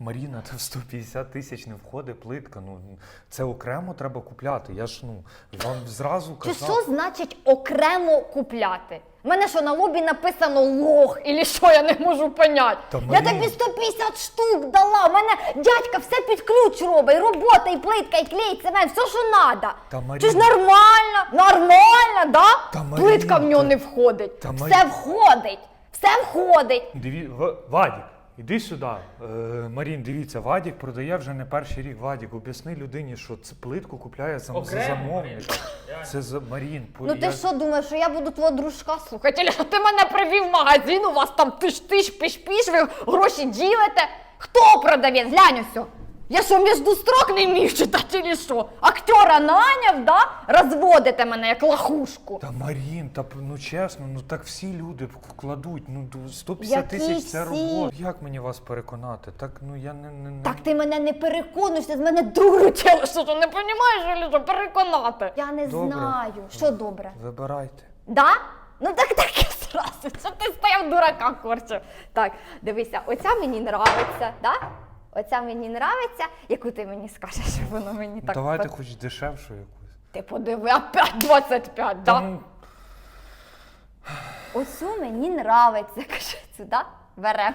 Маріна, та в 150 тисяч не входить плитка. Ну це окремо треба купляти. Я ж ну вам зразу Чи казав. що значить окремо купляти? У мене що на лобі написано лох, і що я не можу поняти. Та, Я Марія. тобі 150 штук дала. У мене дядька все під ключ робить. І робота, і плитка, і клей, цемент, все, що треба. Та, Марія. Чи ж нормально? Нормально, да? Та, Марія, Плитка в нього та- не входить. та, все входить. Все входить. Диві... В... Вадік, іди сюди. Е, Марін, дивіться, Вадік продає вже не перший рік. Вадік, об'ясни людині, що це плитку купляє за, за замовника. Це за Марін. Ну ти я- що думаєш, що я буду твого дружка слухати? Що ти мене привів в магазин, у вас там тиш-тиш, піш-піш, ви гроші ділите? Хто продавець? Глянь ось. Я що, між строк не вмію читати чи що? Актера наняв, да? Розводите мене як лахушку. Та Марін, та ну чесно, ну так всі люди вкладуть. Ну ду- 150 Які тисяч це всі? робота. Як мені вас переконати? Так ну я не, не, не... Так ти мене не переконуєш, ти з мене дуру тіло, що ти не розумієш, що переконати? Я не Добре. знаю. Що добре? Вибирайте. Да? Ну так так і зразу, що ти стояв дурака корчив. Так, дивися, оця мені нравиться, да? Оця мені нравиться, яку ти мені скажеш, що воно мені так. Давайте хоч дешевшу якусь. Ти подиви, опять 25, да? ну, Оцю мені нравиться, каже, сюди берем.